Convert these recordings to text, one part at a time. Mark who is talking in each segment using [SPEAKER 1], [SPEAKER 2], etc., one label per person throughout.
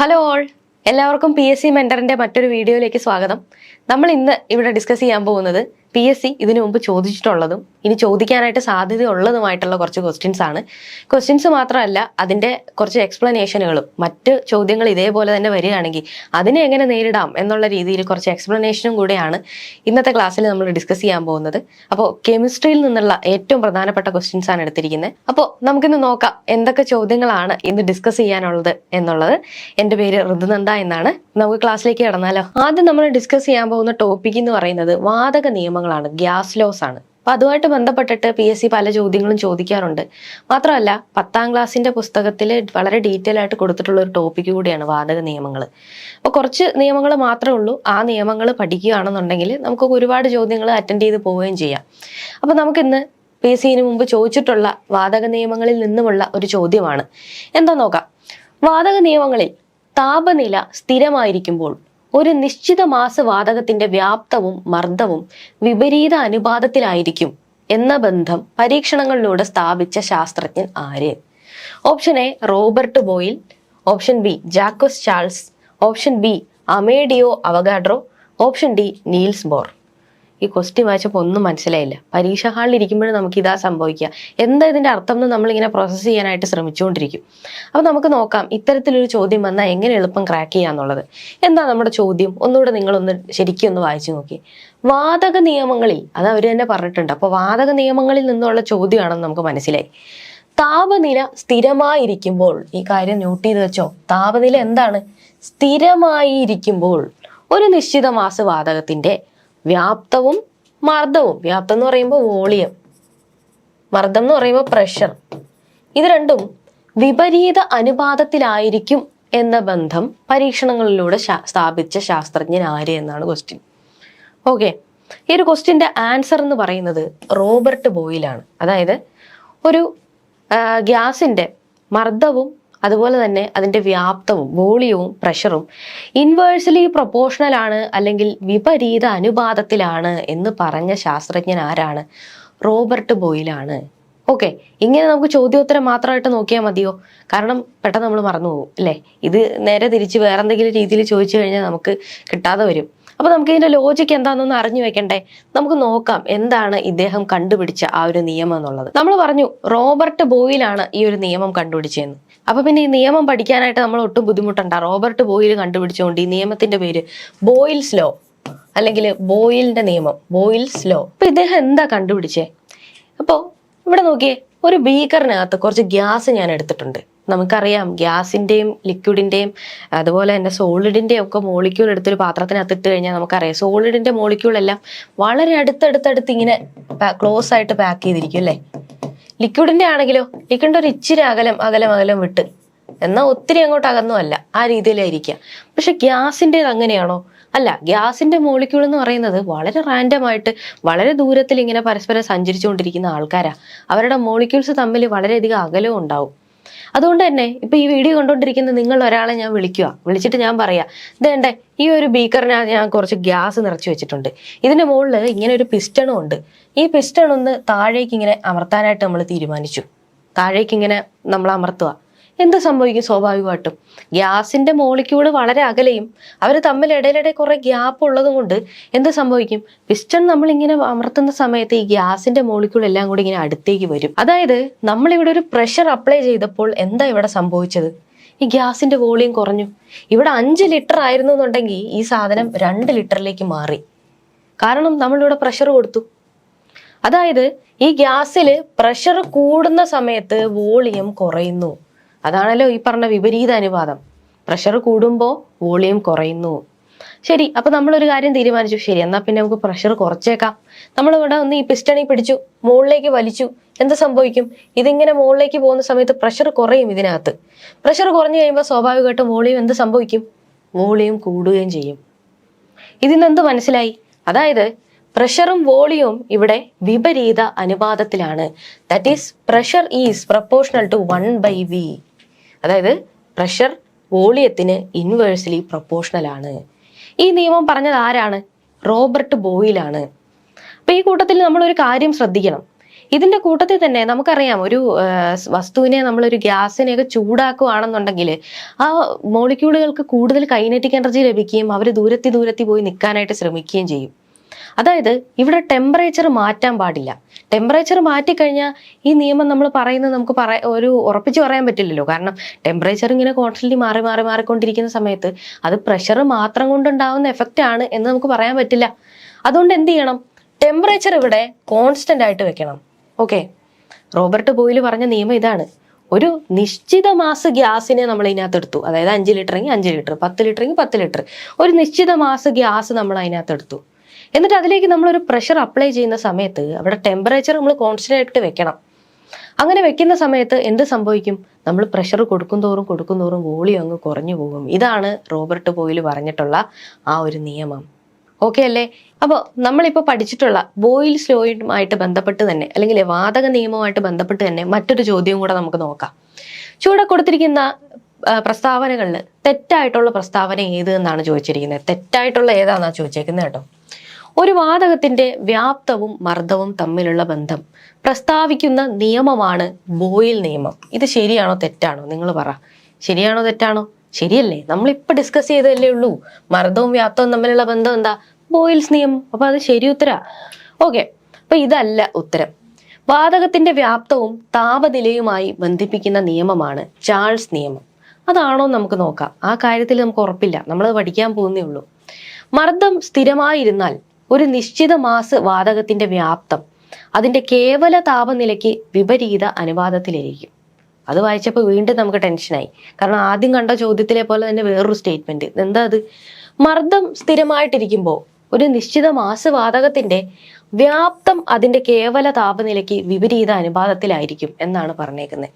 [SPEAKER 1] Hello all എല്ലാവർക്കും P S C മെന്ററിന്റെ മറ്റൊരു വീഡിയോയിലേക്ക് സ്വാഗതം. നമ്മൾ ഇന്ന് ഇവിടെ ഡിസ്കസ് ചെയ്യാൻ പോകുന്നത് പി എസ് സി ഇതിനു മുമ്പ് ചോദിച്ചിട്ടുള്ളതും ഇനി ചോദിക്കാനായിട്ട് സാധ്യതയുള്ളതുമായിട്ടുള്ള കുറച്ച് ക്വസ്റ്റ്യൻസ് ആണ്. ക്വസ്റ്റ്യൻസ് മാത്രമല്ല അതിന്റെ കുറച്ച് എക്സ്പ്ലനേഷനുകളും മറ്റ് ചോദ്യങ്ങൾ ഇതേപോലെ തന്നെ വരികയാണെങ്കിൽ അതിനെ എങ്ങനെ നേരിടാം എന്നുള്ള രീതിയിൽ കുറച്ച് എക്സ്പ്ലനേഷനും കൂടെയാണ് ഇന്നത്തെ ക്ലാസ്സിൽ നമ്മൾ ഡിസ്കസ് ചെയ്യാൻ പോകുന്നത്. അപ്പോൾ കെമിസ്ട്രിയിൽ നിന്നുള്ള ഏറ്റവും പ്രധാനപ്പെട്ട ക്വസ്റ്റ്യൻസ് ആണ് എടുത്തിരിക്കുന്നത്. അപ്പോൾ നമുക്കിന്ന് നോക്കാം എന്തൊക്കെ ചോദ്യങ്ങളാണ് ഇന്ന് ഡിസ്കസ് ചെയ്യാനുള്ളത് എന്നുള്ളത്. എന്റെ പേര് ഋതുനന്ദ എന്നാണ്. നമുക്ക് ക്ലാസ്സിലേക്ക് കടന്നാലോ? ആദ്യം നമ്മൾ ഡിസ്കസ് ചെയ്യാൻ പോകുന്ന ടോപ്പിക് എന്ന് പറയുന്നത് വാതക നിയമങ്ങളാണ് ഗ്യാസ് ലോസ് ആണ്. അപ്പൊ അതുമായിട്ട് ബന്ധപ്പെട്ടിട്ട് പി എസ് സി പല ചോദ്യങ്ങളും ചോദിക്കാറുണ്ട്. മാത്രമല്ല പത്താം ക്ലാസ്സിന്റെ പുസ്തകത്തിൽ വളരെ ഡീറ്റെയിൽ ആയിട്ട് കൊടുത്തിട്ടുള്ള ഒരു ടോപ്പിക് കൂടിയാണ് വാതക നിയമങ്ങൾ അപ്പോൾ കുറച്ച് നിയമങ്ങൾ മാത്രമേ ഉള്ളൂ. ആ നിയമങ്ങൾ പഠിക്കുകയാണെന്നുണ്ടെങ്കിൽ നമുക്ക് ഒരുപാട് ചോദ്യങ്ങൾ അറ്റൻഡ് ചെയ്ത് പോവുകയും ചെയ്യാം. അപ്പോൾ നമുക്കിന്ന് പി എസ് സിന് മുമ്പ് ചോദിച്ചിട്ടുള്ള വാതക നിയമങ്ങളിൽ നിന്നുമുള്ള ഒരു ചോദ്യമാണ്. എന്താ നോക്കാം. വാതക നിയമങ്ങളിൽ താപനില സ്ഥിരമായിരിക്കുമ്പോൾ ഒരു നിശ്ചിത മാസവാതകത്തിന്റെ വ്യാപ്തവും മർദ്ദവും വിപരീത അനുപാതത്തിലായിരിക്കും എന്ന ബന്ധം പരീക്ഷണങ്ങളിലൂടെ സ്ഥാപിച്ച ശാസ്ത്രജ്ഞൻ ആര്? Option A Robert Boyle. Option B Jacques Charles. Option B Amedeo Avogadro. Option D Niels Bohr. ഈ ക്വസ്റ്റ്യൻ വായിച്ചപ്പോൾ ഒന്നും മനസ്സിലായില്ല. പരീക്ഷ ഹാളിൽ ഇരിക്കുമ്പോഴും നമുക്ക് ഇതാ സംഭവിക്കുക എന്താ ഇതിന്റെ അർത്ഥം എന്ന് നമ്മളിങ്ങനെ പ്രോസസ്സ് ചെയ്യാനായിട്ട് ശ്രമിച്ചുകൊണ്ടിരിക്കും. അപ്പോൾ നമുക്ക് നോക്കാം ഇത്തരത്തിലൊരു ചോദ്യം വന്നാൽ എങ്ങനെ എളുപ്പം ക്രാക്ക് ചെയ്യാന്നുള്ളത്. എന്താ നമ്മുടെ ചോദ്യം? ഒന്നുകൂടെ നിങ്ങളൊന്ന് ശരിക്കും ഒന്ന് വായിച്ചു നോക്കി. വാതക നിയമങ്ങളിൽ അത് അവർ തന്നെ പറഞ്ഞിട്ടുണ്ട് അപ്പോൾ വാതക നിയമങ്ങളിൽ നിന്നുള്ള ചോദ്യമാണെന്ന് നമുക്ക് മനസ്സിലായി. താപനില സ്ഥിരമായിരിക്കുമ്പോൾ ഈ കാര്യം നോട്ട് ചെയ്ത് വെച്ചോ. താപനില എന്താണ്? സ്ഥിരമായിരിക്കുമ്പോൾ ഒരു നിശ്ചിത മാസവാതകത്തിന്റെ വ്യാപ്തവും മർദ്ദവും. വ്യാപ്തം എന്ന് പറയുമ്പോൾ വോളിയം. മർദ്ദം എന്ന് പറയുമ്പോൾ പ്രഷർ. ഇത് രണ്ടും വിപരീത അനുപാതത്തിലായിരിക്കും എന്ന ബന്ധം പരീക്ഷണങ്ങളിലൂടെ സ്ഥാപിച്ച ശാസ്ത്രജ്ഞൻ ആര് എന്നാണ് ക്വസ്റ്റ്യൻ ഓക്കെ ഈ ഒരു ക്വസ്റ്റ്യന്റെ ആൻസർ എന്ന് പറയുന്നത് റോബർട്ട് ബോയിലാണ്. അതായത് ഒരു ഗ്യാസിന്റെ മർദ്ദവും അതുപോലെ തന്നെ അതിന്റെ വ്യാപ്തവും വോളിയവും പ്രഷറും ഇൻവേഴ്സലി പ്രൊപ്പോഷണൽ ആണ് അല്ലെങ്കിൽ വിപരീത അനുപാതത്തിലാണ് എന്ന് പറഞ്ഞ ശാസ്ത്രജ്ഞൻ ആരാണ്? റോബർട്ട് ബോയിലാണ്. ഓക്കെ ഇങ്ങനെ നമുക്ക് ചോദ്യോത്തരം മാത്രമായിട്ട് നോക്കിയാൽ മതിയോ? കാരണം പെട്ടെന്ന് നമ്മൾ മറന്നു പോകും അല്ലേ? ഇത് നേരെ തിരിച്ച് വേറെ എന്തെങ്കിലും രീതിയിൽ ചോദിച്ചു കഴിഞ്ഞാൽ നമുക്ക് കിട്ടാതെ വരും. അപ്പോൾ നമുക്ക് ഇതിന്റെ ലോജിക്ക് എന്താണെന്നൊന്ന് അറിഞ്ഞു വെക്കണ്ടേ? നമുക്ക് നോക്കാം എന്താണ് ഇദ്ദേഹം കണ്ടുപിടിച്ച ആ ഒരു നിയമം എന്നുള്ളത്. നമ്മൾ പറഞ്ഞു റോബർട്ട് ബോയിലാണ് ഈ ഒരു നിയമം കണ്ടുപിടിച്ചതെന്ന്. അപ്പൊ പിന്നെ ഈ നിയമം പഠിക്കാനായിട്ട് നമ്മൾ ഒട്ടും ബുദ്ധിമുട്ടണ്ട. റോബർട്ട് ബോയിൽ കണ്ടുപിടിച്ചുകൊണ്ട് ഈ നിയമത്തിന്റെ പേര് ബോയിൽസ് ലോ അല്ലെങ്കിൽ ബോയിലിന്റെ നിയമം ബോയിൽസ് ലോ. അപ്പൊ ഇദ്ദേഹം എന്താ കണ്ടുപിടിച്ചേ? അപ്പോൾ ഇവിടെ നോക്കിയേ ഒരു ബീക്കറിനകത്ത് കുറച്ച് ഗ്യാസ് ഞാൻ എടുത്തിട്ടുണ്ട്. നമുക്കറിയാം ഗ്യാസിന്റെയും ലിക്വിഡിന്റെയും അതുപോലെ തന്നെ സോളിഡിന്റെയും ഒക്കെ മോളിക്യൂൾ എടുത്തൊരു പാത്രത്തിനകത്ത് ഇട്ട് കഴിഞ്ഞാൽ നമുക്കറിയാം സോളിഡിന്റെ മോളിക്യൂൾ എല്ലാം വളരെ അടുത്തടുത്തടുത്ത് ഇങ്ങനെ ക്ലോസ് ആയിട്ട് പാക്ക് ചെയ്തിരിക്കും അല്ലേ? ലിക്വിഡിന്റെ ആണെങ്കിലോ ലിക്വിഡിന്റെ ഒരു ഇച്ചിരി അകലം അകലം അകലം വിട്ട് എന്നാൽ ഒത്തിരി അങ്ങോട്ട് അകന്നുമല്ല ആ രീതിയിലായിരിക്കുക. പക്ഷെ ഗ്യാസിന്റെത് അങ്ങനെയാണോ? അല്ല ഗ്യാസിന്റെ മോളിക്യൂൾ എന്ന് പറയുന്നത് വളരെ റാൻഡമായിട്ട് വളരെ ദൂരത്തിൽ ഇങ്ങനെ പരസ്പരം സഞ്ചരിച്ചുകൊണ്ടിരിക്കുന്ന ആൾക്കാരാണ് അവരുടെ മോളിക്യൂൾസ് തമ്മിൽ വളരെയധികം അകലവും ഉണ്ടാവും. അതുകൊണ്ട് തന്നെ ഇപ്പൊ ഈ വീഡിയോ കണ്ടുകൊണ്ടിരിക്കുന്ന നിങ്ങൾ ഒരാളെ ഞാൻ വിളിക്കുക വിളിച്ചിട്ട് ഞാൻ പറയാ ഇതേണ്ടേ ഈ ഒരു ബീക്കറിനകത്ത് ഞാൻ കുറച്ച് ഗ്യാസ് നിറച്ചു വെച്ചിട്ടുണ്ട്. ഇതിന്റെ മുകളിൽ ഇങ്ങനെ ഒരു പിസ്റ്റണും ഉണ്ട്. ഈ പിസ്റ്റൺ ഒന്ന് താഴേക്ക് ഇങ്ങനെ അമർത്താനായിട്ട് നമ്മൾ തീരുമാനിച്ചു. താഴേക്ക് ഇങ്ങനെ നമ്മൾ അമർത്തുക എന്ത് സംഭവിക്കും സ്വാഭാവികമായിട്ടും? ഗ്യാസിന്റെ മോളിക്യൂൾ വളരെ അകലെയും അവർ തമ്മിൽ ഇടയിലിടെ കുറേ ഗ്യാപ്പ് ഉള്ളതും കൊണ്ട് എന്ത് സംഭവിക്കും? പിസ്റ്റൺ നമ്മൾ ഇങ്ങനെ അമർത്തുന്ന സമയത്ത് ഈ ഗ്യാസിന്റെ മോളിക്യൂൾ എല്ലാം കൂടി ഇങ്ങനെ അടുത്തേക്ക് വരും. അതായത് നമ്മൾ ഇവിടെ ഒരു പ്രഷർ അപ്ലൈ ചെയ്തപ്പോൾ എന്താ ഇവിടെ സംഭവിച്ചത്? ഈ ഗ്യാസിന്റെ വോളിയം കുറഞ്ഞു. ഇവിടെ അഞ്ച് ലിറ്റർ ആയിരുന്നു എന്നുണ്ടെങ്കിൽ ഈ സാധനം രണ്ട് ലിറ്ററിലേക്ക് മാറി. കാരണം നമ്മളിവിടെ പ്രഷർ കൊടുത്തു. അതായത് ഈ ഗ്യാസിൽ പ്രഷർ കൂടുന്ന സമയത്ത് വോളിയം കുറയുന്നു. അതാണല്ലോ ഈ പറഞ്ഞ വിപരീത അനുപാതം പ്രഷർ കൂടുമ്പോൾ വോളിയം കുറയുന്നു. ശരി അപ്പൊ നമ്മളൊരു കാര്യം തീരുമാനിച്ചു. ശരി എന്നാ പിന്നെ നമുക്ക് പ്രഷർ കുറച്ചേക്കാം. നമ്മൾ ഇവിടെ ഒന്ന് ഈ പിസ്റ്റണി പിടിച്ചു മുകളിലേക്ക് വലിച്ചു. എന്ത് സംഭവിക്കും? ഇതിങ്ങനെ മുകളിലേക്ക് പോകുന്ന സമയത്ത് പ്രഷർ കുറയും ഇതിനകത്ത്. പ്രഷർ കുറഞ്ഞു കഴിയുമ്പോൾ സ്വാഭാവികമായിട്ടും വോളിയം എന്ത് സംഭവിക്കും? വോളിയം കൂടുകയും ചെയ്യും. ഇതിൽ എന്ത് മനസ്സിലായി? അതായത് പ്രഷറും വോളിയവും ഇവിടെ വിപരീത അനുപാതത്തിലാണ്. That is pressure is proportional to one by V അതായത് പ്രഷർ വോളിയത്തിന് ഇൻവേഴ്സ്ലി പ്രൊപ്പോഷണൽ ആണ്. ഈ നിയമം പറഞ്ഞത് ആരാണ്? റോബർട്ട് ബോയിലാണ്. അപ്പൊ ഈ കൂട്ടത്തിൽ നമ്മൾ ഒരു കാര്യം ശ്രദ്ധിക്കണം. ഇതിന്റെ കൂട്ടത്തിൽ തന്നെ നമുക്കറിയാം ഒരു വസ്തുവിനെ നമ്മളൊരു ഗ്യാസിനെയൊക്കെ ചൂടാക്കുകയാണെന്നുണ്ടെങ്കിൽ ആ മോളിക്യൂളുകൾക്ക് കൂടുതൽ കൈനറ്റിക് എനർജി ലഭിക്കുകയും അവർ ദൂരത്തി ദൂരത്തി പോയി നിൽക്കാനായിട്ട് ശ്രമിക്കുകയും ചെയ്യും. അതായത് ഇവിടെ ടെമ്പറേച്ചർ മാറ്റാൻ പാടില്ല. ടെമ്പറേച്ചർ മാറ്റിക്കഴിഞ്ഞാൽ ഈ നിയമം നമ്മൾ പറയുന്നത് നമുക്ക് പറയാ ഒരു ഉറപ്പിച്ച് പറയാൻ പറ്റില്ലല്ലോ. കാരണം ടെമ്പറേച്ചർ ഇങ്ങനെ കോൺസ്റ്റന്റ് മാറി മാറി മാറിക്കൊണ്ടിരിക്കുന്ന സമയത്ത് അത് പ്രഷർ മാത്രം കൊണ്ടുണ്ടാവുന്ന എഫക്റ്റ് ആണ് എന്ന് നമുക്ക് പറയാൻ പറ്റില്ല. അതുകൊണ്ട് എന്ത് ചെയ്യണം? ടെമ്പറേച്ചർ ഇവിടെ കോൺസ്റ്റന്റ് ആയിട്ട് വെക്കണം. ഓക്കെ റോബർട്ട് ബോയിൽ പറഞ്ഞ നിയമം ഇതാണ്. ഒരു നിശ്ചിത മാസ് ഗ്യാസിനെ നമ്മൾ ഇതിനകത്ത് എടുത്തു അതായത് അഞ്ച് ലിറ്ററെങ്കിൽ അഞ്ച് ലിറ്റർ പത്ത് ലിറ്ററെങ്കിൽ പത്ത് ലിറ്റർ. ഒരു നിശ്ചിത മാസ് ഗ്യാസ് നമ്മൾ അതിനകത്ത് എടുത്തു എന്നിട്ട് അതിലേക്ക് നമ്മളൊരു പ്രഷർ അപ്ലൈ ചെയ്യുന്ന സമയത്ത് അവിടെ ടെമ്പറേച്ചർ നമ്മൾ കോൺസ്റ്റന്റ് ആയിട്ട് വെക്കണം. അങ്ങനെ വെക്കുന്ന സമയത്ത് എന്ത് സംഭവിക്കും? നമ്മൾ പ്രഷർ കൊടുക്കും തോറും കൊടുക്കും തോറും വോളിയം അങ്ങ് കുറഞ്ഞു പോകും. ഇതാണ് റോബർട്ട് പോയിൽ പറഞ്ഞിട്ടുള്ള ആ ഒരു നിയമം. ഓക്കെ അല്ലേ? അപ്പോൾ നമ്മളിപ്പോൾ പഠിച്ചിട്ടുള്ള ബോയിൽസ് ലോയുമായിട്ട് ബന്ധപ്പെട്ട് തന്നെ അല്ലെങ്കിൽ വാതക നിയമവുമായിട്ട് ബന്ധപ്പെട്ട് തന്നെ മറ്റൊരു ചോദ്യം കൂടെ നമുക്ക് നോക്കാം. ചൂടെ കൊടുത്തിരിക്കുന്ന പ്രസ്താവനകളിൽ തെറ്റായിട്ടുള്ള പ്രസ്താവന ഏത് എന്നാണ് ചോദിച്ചിരിക്കുന്നത്? തെറ്റായിട്ടുള്ള ഏതാണെന്നാണ് ചോദിച്ചേക്കുന്നത് കേട്ടോ? ഒരു വാതകത്തിന്റെ വ്യാപ്തവും മർദ്ദവും തമ്മിലുള്ള ബന്ധം പ്രസ്താവിക്കുന്ന നിയമമാണ് ബോയിൽ നിയമം. ഇത് ശരിയാണോ തെറ്റാണോ? നിങ്ങൾ പറ. ശരിയാണോ തെറ്റാണോ? ശരിയല്ലേ. നമ്മളിപ്പോൾ ഡിസ്കസ് ചെയ്തല്ലേ ഉള്ളൂ. മർദ്ദവും വ്യാപ്തവും തമ്മിലുള്ള ബന്ധം എന്താ? ബോയിൽസ് നിയമം. അപ്പൊ അത് ശരി ഉത്തര. ഓക്കെ. അപ്പൊ ഇതല്ല ഉത്തരം. വാതകത്തിന്റെ വ്യാപ്തവും താപനിലയുമായി ബന്ധിപ്പിക്കുന്ന നിയമമാണ് ചാൾസ് നിയമം. അതാണോ നമുക്ക് നോക്കാം. ആ കാര്യത്തിൽ നമുക്ക് ഉറപ്പില്ല. നമ്മൾ പഠിക്കാൻ പോകുന്നേ ഉള്ളൂ. മർദ്ദം സ്ഥിരമായിരുന്നാൽ ഒരു നിശ്ചിത മാസ് വാതകത്തിന്റെ വ്യാപ്തം. അതിന്റെ കേവല താപനിലയ്ക്ക് വിപരീത അനുപാതത്തിലിരിക്കും. അത് വായിച്ചപ്പോൾ വീണ്ടും നമുക്ക് ടെൻഷനായി കാരണം ആദ്യം കണ്ട ചോദ്യത്തിലെ പോലെ തന്നെ വേറൊരു സ്റ്റേറ്റ്മെന്റ് എന്താ അത്? മർദ്ദം സ്ഥിരമായിട്ടിരിക്കുമ്പോൾ ഒരു നിശ്ചിത മാസ് വാതകത്തിന്റെ വ്യാപ്തം അതിന്റെ കേവല താപനിലയ്ക്ക് വിപരീത അനുപാതത്തിലായിരിക്കും എന്നാണ് പറഞ്ഞേക്കുന്നത്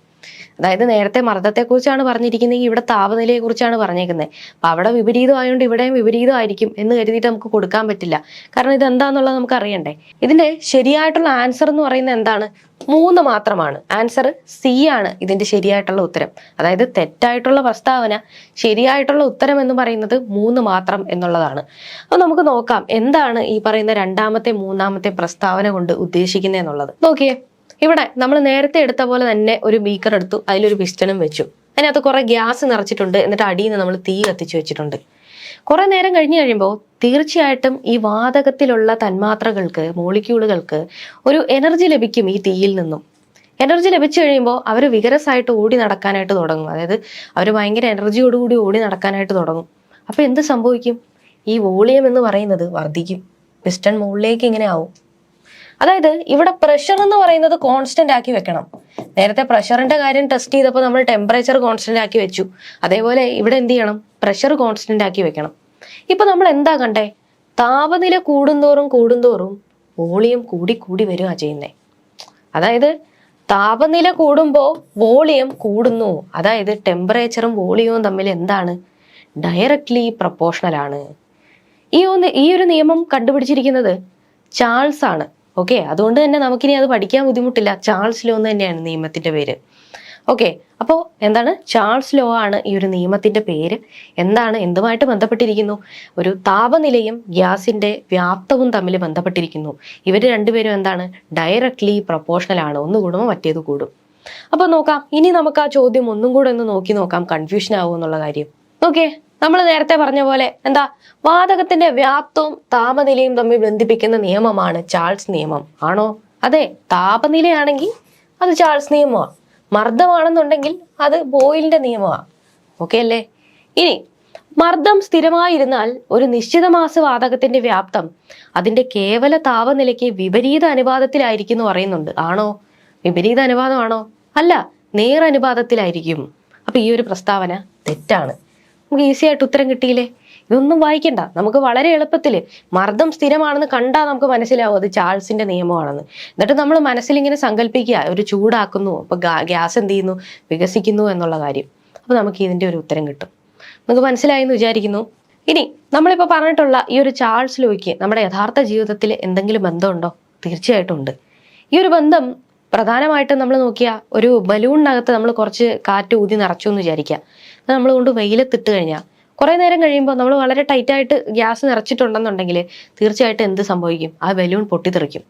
[SPEAKER 1] അതായത് നേരത്തെ മർദ്ദത്തെക്കുറിച്ചാണ് പറഞ്ഞിരിക്കുന്നത് ഇവിടെ താപനിലയെ കുറിച്ചാണ് പറഞ്ഞേക്കുന്നത്. അപ്പൊ അവിടെ വിപരീതമായതുകൊണ്ട് ഇവിടെയും വിപരീതമായിരിക്കും എന്ന് കരുതിയിട്ട് നമുക്ക് കൊടുക്കാൻ പറ്റില്ല. കാരണം ഇത് എന്താന്നുള്ളത് നമുക്ക് അറിയണ്ടേ? ഇതിന്റെ ശരിയായിട്ടുള്ള ആൻസർ എന്ന് പറയുന്നത് എന്താണ്? മൂന്ന് മാത്രമാണ്. ആൻസർ സി ആണ് ഇതിന്റെ ശരിയായിട്ടുള്ള ഉത്തരം. അതായത് തെറ്റായിട്ടുള്ള പ്രസ്താവന ശരിയായിട്ടുള്ള ഉത്തരം എന്ന് പറയുന്നത് മൂന്ന് മാത്രം എന്നുള്ളതാണ്. അപ്പൊ നമുക്ക് നോക്കാം എന്താണ് ഈ പറയുന്ന രണ്ടാമത്തെ മൂന്നാമത്തെ പ്രസ്താവന കൊണ്ട് ഉദ്ദേശിക്കുന്നത് എന്നുള്ളത്. നോക്കിയേ. ഇവിടെ നമ്മൾ നേരത്തെ എടുത്ത പോലെ തന്നെ ഒരു ബീക്കർ എടുത്തു. അതിലൊരു പിസ്റ്റണും വെച്ചു. അതിനകത്ത് കുറെ ഗ്യാസ് നിറച്ചിട്ടുണ്ട്. എന്നിട്ട് അടിയിൽ നിന്ന് നമ്മൾ തീ കത്തിച്ചു വെച്ചിട്ടുണ്ട്. കുറെ നേരം കഴിഞ്ഞു കഴിയുമ്പോൾ തീർച്ചയായിട്ടും ഈ വാതകത്തിലുള്ള തന്മാത്രകൾക്ക് മോളിക്യൂളുകൾക്ക് ഒരു എനർജി ലഭിക്കും ഈ തീയിൽ നിന്നും. എനർജി ലഭിച്ചു കഴിയുമ്പോൾ അവർ വികരസായിട്ട് ഓടി നടക്കാനായിട്ട് തുടങ്ങും. അതായത് അവർ ഭയങ്കര എനർജിയോടുകൂടി ഓടി നടക്കാനായിട്ട് തുടങ്ങും. അപ്പൊ എന്ത് സംഭവിക്കും? ഈ വോളിയം എന്ന് പറയുന്നത് വർദ്ധിക്കും. പിസ്റ്റൺ മുകളിലേക്ക് ഇങ്ങനെ ആവും. അതായത് ഇവിടെ പ്രഷർ എന്ന് പറയുന്നത് കോൺസ്റ്റന്റ് ആക്കി വെക്കണം. നേരത്തെ പ്രഷറിന്റെ കാര്യം ടെസ്റ്റ് ചെയ്തപ്പോൾ നമ്മൾ ടെമ്പറേച്ചർ കോൺസ്റ്റന്റ് ആക്കി വെച്ചു. അതേപോലെ ഇവിടെ എന്ത് ചെയ്യണം? പ്രഷർ കോൺസ്റ്റന്റ് ആക്കി വെക്കണം. ഇപ്പൊ നമ്മൾ എന്താ കണ്ടേ? താപനില കൂടുന്തോറും കൂടുന്തോറും വോളിയം കൂടി കൂടി വരിക ചെയ്യുന്നേ. അതായത് താപനില കൂടുമ്പോൾ വോളിയം കൂടുന്നു. അതായത് ടെമ്പറേച്ചറും വോളിയവും തമ്മിൽ എന്താണ്? ഡയറക്ട്ലി പ്രപ്പോർഷണൽ ആണ്. ഈ ഒന്ന് ഈ ഒരു നിയമം കണ്ടുപിടിച്ചിരിക്കുന്നത് ചാൾസ് ആണ് ഓക്കെ അതുകൊണ്ട് തന്നെ നമുക്കിനി അത് പഠിക്കാൻ ബുദ്ധിമുട്ടില്ല. ചാൾസ് ലോ എന്ന് തന്നെയാണ് നിയമത്തിന്റെ പേര്. ഓക്കെ അപ്പോൾ എന്താണ്? ചാൾസ് ലോ ആണ് ഈ ഒരു നിയമത്തിന്റെ പേര്. എന്താണ്? എന്തുമായിട്ട് ബന്ധപ്പെട്ടിരിക്കുന്നു? ഒരു താപനിലയും ഗ്യാസിന്റെ വ്യാപ്തവും തമ്മിൽ ബന്ധപ്പെട്ടിരിക്കുന്നു. ഇവർ രണ്ടുപേരും എന്താണ്? ഡയറക്ട്ലി പ്രപ്പോർഷണൽ ആണ്. ഒന്ന് കൂടുമ്പോൾ മറ്റേത് കൂടും. അപ്പോൾ നോക്കാം. ഇനി നമുക്ക് ആ ചോദ്യം ഒന്നും കൂടെ ഒന്ന് നോക്കി നോക്കാം. കൺഫ്യൂഷൻ ആവുമെന്നുള്ള കാര്യം. ഓക്കെ നമ്മൾ നേരത്തെ പറഞ്ഞ പോലെ എന്താ വാതകത്തിന്റെ വ്യാപ്തവും താപനിലയും തമ്മിൽ ബന്ധിപ്പിക്കുന്ന നിയമമാണ് ചാൾസ് നിയമം. ആണോ? അതെ താപനിലയാണെങ്കിൽ അത് ചാൾസ് നിയമമാണ്. മർദ്ദമാണെന്നുണ്ടെങ്കിൽ അത് ബോയിലിന്റെ നിയമമാണ്. ഓക്കെ അല്ലേ? ഇനി മർദ്ദം സ്ഥിരമായിരുന്നാൽ ഒരു നിശ്ചിത മാസ വാതകത്തിന്റെ വ്യാപ്തം അതിന്റെ കേവല താപനിലയ്ക്ക് വിപരീത അനുപാതത്തിലായിരിക്കും എന്ന് പറയുന്നുണ്ട്. ആണോ? വിപരീത അനുപാതമാണോ? അല്ല നേർ അനുപാതത്തിലായിരിക്കും അപ്പൊ ഈ ഒരു പ്രസ്താവന തെറ്റാണ്. നമുക്ക് ഈസി ആയിട്ട് ഉത്തരം കിട്ടിയില്ലേ? ഇതൊന്നും വായിക്കണ്ട. നമുക്ക് വളരെ എളുപ്പത്തിൽ മർദ്ദം സ്ഥിരമാണെന്ന് കണ്ടാൽ നമുക്ക് മനസ്സിലാവും അത് ചാൾസിന്റെ നിയമമാണെന്ന്. എന്നിട്ട് നമ്മൾ മനസ്സിലിങ്ങനെ സങ്കല്പിക്കുക ഒരു ചൂടാക്കുന്നു അപ്പോൾ ഗ്യാസ് എന്ത് ചെയ്യുന്നു? വികസിക്കുന്നു എന്നുള്ള കാര്യം. അപ്പോൾ നമുക്ക് ഇതിന്റെ ഒരു ഉത്തരം കിട്ടും. നമുക്ക് മനസ്സിലായി എന്ന് വിചാരിക്കുന്നു. ഇനി നമ്മളിപ്പോൾ പറഞ്ഞിട്ടുള്ള ഈ ഒരു ചാൾസ് ലോയ്ക്ക് നമ്മുടെ യഥാർത്ഥ ജീവിതത്തിൽ എന്തെങ്കിലും ബന്ധമുണ്ടോ? തീർച്ചയായിട്ടും ഉണ്ട്. ഈ ഒരു ബന്ധം പ്രധാനമായിട്ടും നമ്മൾ നോക്കിയ ഒരു ബലൂണിനകത്ത് നമ്മൾ കുറച്ച് കാറ്റ് ഊതി നിറച്ചു എന്ന് വിചാരിക്കുക. അത് നമ്മൾ കൊണ്ട് വെയിലത്തിട്ട് കഴിഞ്ഞാൽ കുറേ നേരം കഴിയുമ്പോൾ നമ്മൾ വളരെ ടൈറ്റായിട്ട് ഗ്യാസ് നിറച്ചിട്ടുണ്ടെന്നുണ്ടെങ്കിൽ തീർച്ചയായിട്ടും എന്ത് സംഭവിക്കും? ആ ബലൂൺ പൊട്ടിത്തെറിക്കും.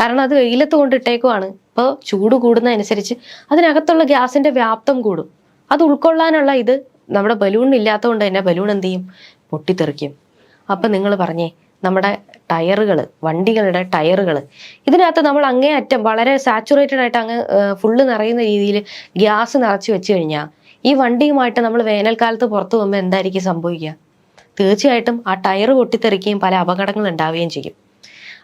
[SPEAKER 1] കാരണം അത് വെയിലത്ത് കൊണ്ടിട്ടേക്കുവാണ് ഇപ്പോൾ ചൂട് കൂടുന്നതനുസരിച്ച് അതിനകത്തുള്ള ഗ്യാസിന്റെ വ്യാപ്തം കൂടും. അത് ഉൾക്കൊള്ളാനുള്ള ഇത് നമ്മുടെ ബലൂൺ ഇല്ലാത്തതുകൊണ്ട് തന്നെ ബലൂൺ എന്ത് ചെയ്യും? പൊട്ടിത്തെറിക്കും. അപ്പം നിങ്ങൾ പറഞ്ഞേ നമ്മുടെ ടയറുകൾ വണ്ടികളുടെ ടയറുകൾ ഇതിനകത്ത് നമ്മൾ അങ്ങേ അറ്റം വളരെ സാച്ചുറേറ്റഡ് ആയിട്ട് അങ്ങ് ഫുള്ള് നിറയുന്ന രീതിയിൽ ഗ്യാസ് നിറച്ച് വെച്ച് കഴിഞ്ഞാൽ ഈ വണ്ടിയുമായിട്ട് നമ്മൾ വേനൽക്കാലത്ത് പുറത്തു പോകുമ്പോൾ എന്തായിരിക്കും സംഭവിക്കുക? തീർച്ചയായിട്ടും ആ ടയർ പൊട്ടിത്തെറിക്കുകയും പല അപകടങ്ങൾ ഉണ്ടാവുകയും ചെയ്യും.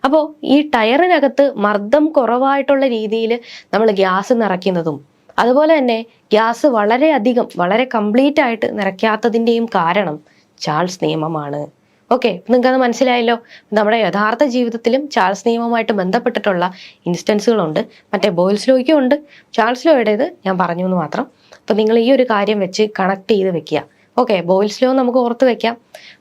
[SPEAKER 1] അപ്പോൾ ഈ ടയറിനകത്ത് മർദ്ദം കുറവായിട്ടുള്ള രീതിയിൽ നമ്മൾ ഗ്യാസ് നിറയ്ക്കുന്നതും അതുപോലെ തന്നെ ഗ്യാസ് വളരെയധികം വളരെ കംപ്ലീറ്റ് ആയിട്ട് നിറയ്ക്കാത്തതിന്റെയും കാരണം ചാൾസ് നിയമമാണ്. ഓക്കെ നിങ്ങൾക്ക് അത് മനസ്സിലായല്ലോ? നമ്മുടെ യഥാർത്ഥ ജീവിതത്തിലും ചാൾസ് നിയമവുമായിട്ട് ബന്ധപ്പെട്ടിട്ടുള്ള ഇൻസ്റ്റൻസുകളുണ്ട്. മറ്റേ ബോയിൽസ് ലോയ്ക്കും ഉണ്ട്. ചാൾസ് ലോയുടേത് ഞാൻ പറഞ്ഞു എന്ന് മാത്രം. അപ്പം നിങ്ങൾ ഈ ഒരു കാര്യം വെച്ച് കണക്ട് ചെയ്ത് വെക്കുക. ഓക്കെ ബോയിൽസ് ലോ നമുക്ക് ഓർത്ത് വെക്കാം.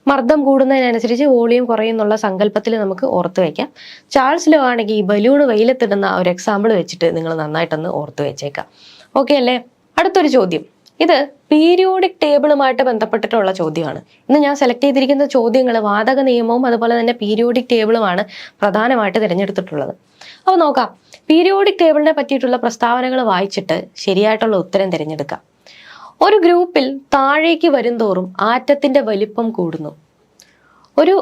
[SPEAKER 1] മർദ്ദം കൂടുന്നതിനനുസരിച്ച് വോളിയം കുറയുന്നുള്ള സങ്കല്പത്തിൽ നമുക്ക് ഓർത്ത് വെക്കാം. ചാൾസ് ലോ ആണെങ്കിൽ ഈ ബലൂണ് വെയിലത്തിടുന്ന ഒരു എക്സാമ്പിൾ വെച്ചിട്ട് നിങ്ങൾ നന്നായിട്ടൊന്ന് ഓർത്ത് വെച്ചേക്കാം. ഓക്കെ അല്ലേ? അടുത്തൊരു ചോദ്യം. ഇത് പീരിയോഡിക് ടേബിളുമായിട്ട് ബന്ധപ്പെട്ടിട്ടുള്ള ചോദ്യമാണ്. ഇന്ന് ഞാൻ സെലക്ട് ചെയ്തിരിക്കുന്ന ചോദ്യങ്ങൾ വാതക നിയമവും അതുപോലെ തന്നെ പീരിയോഡിക് ടേബിളുമാണ് പ്രധാനമായിട്ട് തിരഞ്ഞെടുത്തിട്ടുള്ളത്. അപ്പോൾ നോക്കാം. പീരിയോഡിക് ടേബിളിനെ പറ്റിയിട്ടുള്ള പ്രസ്താവനകൾ വായിച്ചിട്ട് ശരിയായിട്ടുള്ള ഉത്തരം തിരഞ്ഞെടുക്കാം. ഒരു ഗ്രൂപ്പിൽ താഴേക്ക് വരുംതോറും ആറ്റത്തിന്റെ വലിപ്പം കൂടുന്നു. ഒരു